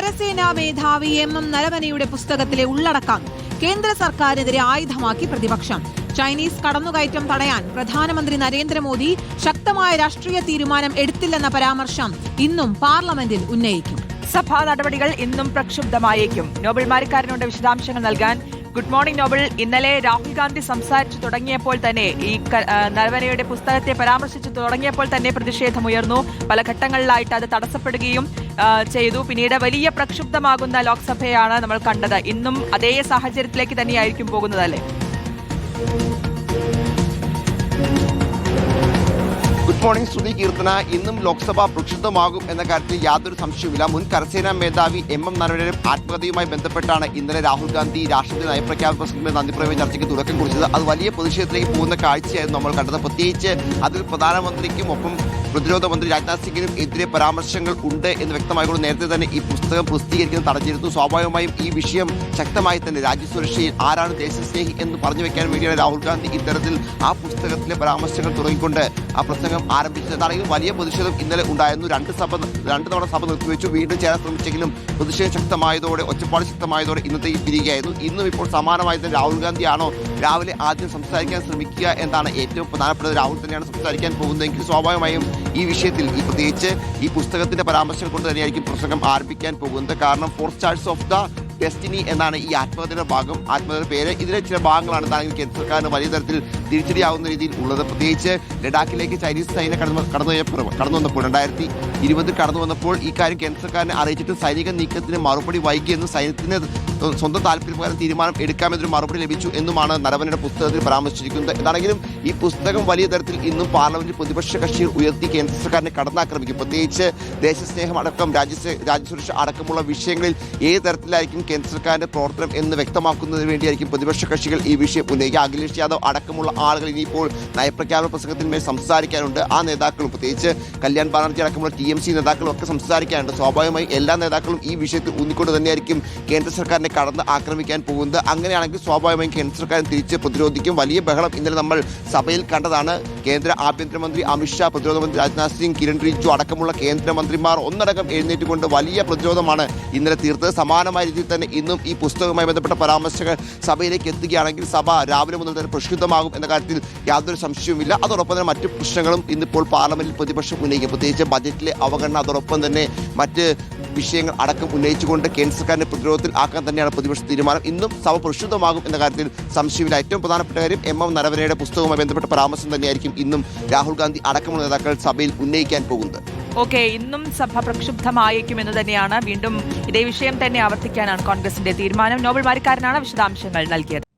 കരസേനാ മേധാവി M M നരവനയുടെ പുസ്തകത്തിലെ ഉള്ളടക്കം കേന്ദ്ര സർക്കാരിനെതിരെ ആയുധമാക്കി പ്രതിപക്ഷം. ചൈനീസ് കടന്നുകയറ്റം തടയാൻ പ്രധാനമന്ത്രി നരേന്ദ്രമോദി ശക്തമായ രാഷ്ട്രീയ തീരുമാനം എടുത്തില്ലെന്ന പരാമർശം ഇന്നും പാർലമെന്റിൽ ഉന്നയിക്കും. സഭാ നടപടികൾ ഇന്നും പ്രക്ഷുബ്ധമായേക്കും. നോബൽ മാരിക്കാരനോട് വിശദാംശങ്ങൾ നൽകാൻ ഗുഡ് മോർണിംഗ് നോബൽ ഇന്നലെ രാഹുൽ ഗാന്ധി സംസാരിച്ചു തുടങ്ങിയപ്പോൾ തന്നെ ഈ നരവനയുടെ പുസ്തകത്തെ പരാമർശിച്ചു തുടങ്ങിയപ്പോൾ തന്നെ പ്രതിഷേധമുയർന്നു പല ഘട്ടങ്ങളിലായിട്ട് അത് തടസ്സപ്പെടുകയും ചെയ്തു. പിന്നീട് വലിയ പ്രക്ഷുബ്ധമാകുന്ന ലോക്സഭയാണ് നമ്മൾ കണ്ടത്. ഇന്നും അതേ സാഹചര്യത്തിലേക്ക് തന്നെയായിരിക്കും പോകുന്നത് അല്ലേ? Good morning Shruti Keerthana. ഇന്നും ലോക്സഭ പ്രക്ഷുബ്ധമാകും എന്ന കാര്യത്തിൽ യാതൊരു സംശയവുമില്ല. മുൻ കരസേനാ മേധാവി എം എം നരവനും ആത്മഹത്യയുമായി ബന്ധപ്പെട്ടാണ് ഇന്നലെ രാഹുൽ ഗാന്ധി രാഷ്ട്രപതി നയപ്രഖ്യാപന പ്രസംഗത്തിൽ നന്ദിപ്രമേയ ചർച്ചയ്ക്ക് തുടക്കം കുറിച്ചത്. അത് വലിയ പ്രതിഷേധത്തിലേക്ക് പോകുന്ന കാഴ്ചയായിരുന്നു നമ്മൾ കണ്ടത്. പ്രത്യേകിച്ച് അതിൽ പ്രധാനമന്ത്രിക്കും ഒപ്പം പ്രതിരോധ മന്ത്രി രാജ്നാഥ് സിംഗിനും എതിരെ പരാമർശങ്ങൾ ഉണ്ട് എന്ന് വ്യക്തമായിക്കൊണ്ട് നേരത്തെ തന്നെ ഈ പുസ്തകം പ്രസിദ്ധീകരിക്കുന്നത് തടഞ്ഞിരുന്നു. സ്വാഭാവികമായും ഈ വിഷയം ശക്തമായി തന്നെ രാജ്യസുരക്ഷയിൽ ആരാണ് ദേശസ്നേഹി എന്ന് പറഞ്ഞു വെക്കാൻ വേണ്ടിയാണ് രാഹുൽ ഗാന്ധി ഇത്തരത്തിൽ ആ പുസ്തകത്തിലെ പരാമർശങ്ങൾ തുടങ്ങിക്കൊണ്ട് ആ പ്രസംഗം ആരംഭിച്ചത്. അതാണെങ്കിൽ വലിയ പ്രതിഷേധം ഇന്നലെ ഉണ്ടായിരുന്നു. രണ്ട് സഭ രണ്ട് തവണ സഭ നിർത്തിവെച്ചു. വീണ്ടും ചേരാൻ ശ്രമിച്ചെങ്കിലും പ്രതിഷേധം ശക്തമായതോടെ ഒച്ചപ്പാട് ശക്തമായതോടെ ഇന്നത്തെ പിരികയായിരുന്നു. ഇന്നും ഇപ്പോൾ സമാനമായി തന്നെ രാഹുൽ ഗാന്ധിയാണോ രാവിലെ ആദ്യം സംസാരിക്കാൻ ശ്രമിക്കുക എന്നാണ് ഏറ്റവും പ്രധാനപ്പെട്ടത്. രാഹുൽ തന്നെയാണ് സംസാരിക്കാൻ പോകുന്നതെങ്കിൽ സ്വാഭാവികമായും ഈ വിഷയത്തിൽ ഈ പ്രത്യേകിച്ച് ഈ പുസ്തകത്തിന്റെ പരാമർശം കൊണ്ട് തന്നെയായിരിക്കും പ്രസംഗം ആരംഭിക്കാൻ പോകുന്നത്. കാരണം four stars of the destiny എന്നാണ് ഈ ആത്മകഥയുടെ ഭാഗം. ആത്മകഥയുടെ പേര്. ഇതിലെ ചില ഭാഗങ്ങളാണ് താങ്കൾ കേന്ദ്ര സർക്കാരിന് വലിയ തരത്തിൽ തിരിച്ചടിയാവുന്ന രീതിയിൽ ഉള്ളത്. പ്രത്യേകിച്ച് ലഡാക്കിലേക്ക് ചൈനീസ് സൈന്യം കടന്നു കടന്നു കടന്നു വന്നപ്പോൾ രണ്ടായിരത്തി ഇരുപതിൽ കടന്നു വന്നപ്പോൾ ഈ കാര്യം കേന്ദ്ര സർക്കാരിനെ അറിയിച്ചിട്ട് സൈനിക നീക്കത്തിന് മറുപടി വൈകിയെന്നും സൈന്യത്തിന് സ്വന്തം താല്പര്യപ്രകാരം തീരുമാനം എടുക്കാമെന്നൊരു മറുപടി ലഭിച്ചു എന്നുമാണ് നരവനയുടെ പുസ്തകത്തിൽ പരാമർശിച്ചിരിക്കുന്നത്. എന്താണെങ്കിലും ഈ പുസ്തകം വലിയ തരത്തിൽ ഇന്നും പാർലമെന്റിൽ പ്രതിപക്ഷ കക്ഷികൾ ഉയർത്തി കേന്ദ്ര സർക്കാരിനെ കടന്നാക്രമിക്കും. പ്രത്യേകിച്ച് ദേശസ്നേഹം അടക്കം രാജ്യ രാജ്യസുരക്ഷ അടക്കമുള്ള വിഷയങ്ങളിൽ ഏത് തരത്തിലായിരിക്കും കേന്ദ്ര സർക്കാരിന്റെ പ്രവർത്തനം എന്ന് വ്യക്തമാക്കുന്നതിന് വേണ്ടിയായിരിക്കും പ്രതിപക്ഷ കക്ഷികൾ ഈ വിഷയം ഉന്നയിക്കുക. അഖിലേഷ് യാദവ് അടക്കമുള്ള ആളുകൾ ഇനിയിപ്പോൾ നയപ്രഖ്യാപന പ്രസംഗത്തിന്മേൽ സംസാരിക്കാനുണ്ട്. ആ നേതാക്കളും പ്രത്യേകിച്ച് കല്യാൺ ബാനർജി അടക്കമുള്ള ടി എം സി നേതാക്കളും ഒക്കെ സംസാരിക്കാനുണ്ട്. സ്വാഭാവികമായി എല്ലാ നേതാക്കളും ഈ വിഷയത്തിൽ ഊന്നിക്കൊണ്ട് തന്നെയായിരിക്കും കേന്ദ്ര സർക്കാരിനെ കടന്ന് ആക്രമിക്കാൻ പോകുന്നത്. അങ്ങനെയാണെങ്കിൽ സ്വാഭാവികമായും കേന്ദ്ര സർക്കാർ തിരിച്ച് പ്രതിരോധിക്കും. വലിയ ബഹളം ഇന്നലെ നമ്മൾ സഭയിൽ കണ്ടതാണ്. കേന്ദ്ര ആഭ്യന്തരമന്ത്രി അമിത്ഷാ പ്രതിരോധ മന്ത്രി രാജ്നാഥ് സിംഗ് കിരൺ റിജിജു അടക്കമുള്ള കേന്ദ്രമന്ത്രിമാർ ഒന്നടങ്കം എഴുന്നേറ്റുകൊണ്ട് വലിയ പ്രതിരോധമാണ് ഇന്നലെ തീർത്തത്. സമാനമായ രീതിയിൽ ഇന്നും ഈ പുസ്തകവുമായി ബന്ധപ്പെട്ട പരാമർശങ്ങൾ സഭയിലേക്ക് എത്തുകയാണെങ്കിൽ സഭ രാവിലെ മുതൽ തന്നെ പ്രക്ഷുബ്ധമാകും എന്ന കാര്യത്തിൽ യാതൊരു സംശയവുമില്ല. അതോടൊപ്പം തന്നെ മറ്റ് പ്രശ്നങ്ങളും ഇന്നിപ്പോൾ പാർലമെന്റിൽ പ്രതിപക്ഷം ഉന്നയിക്കും. പ്രത്യേകിച്ച് ബജറ്റിലെ അവഗണന അതോടൊപ്പം തന്നെ മറ്റ് വിഷയങ്ങൾ അടക്കം ഉന്നയിച്ചുകൊണ്ട് കേന്ദ്ര സർക്കാരിനെ പ്രതിരോധത്തിൽ ആക്കാൻ തന്നെയാണ് പ്രതിപക്ഷ തീരുമാനം. ഇന്നും സഭ പ്രക്ഷുബ്ധമാകും എന്ന കാര്യത്തിൽ സംശയമില്ല. ഏറ്റവും പ്രധാനപ്പെട്ട കാര്യം എം എം നരവനയുടെ പുസ്തകവുമായി ബന്ധപ്പെട്ട പരാമർശം തന്നെയായിരിക്കും ഇന്നും രാഹുൽ ഗാന്ധി അടക്കമുള്ള നേതാക്കൾ സഭയിൽ ഉന്നയിക്കാൻ പോകുന്നത്. ഓക്കെ ഇന്നും സഭ പ്രക്ഷുബ്ധമായേക്കും എന്ന് തന്നെയാണ് വീണ്ടും ഇതേ വിഷയം തന്നെ ആവർത്തിക്കാനാണ് കോൺഗ്രസിന്റെ തീരുമാനം. നോബൽ മാരിക്കാരനാണ് വിശദാംശങ്ങൾ നൽകിയത്.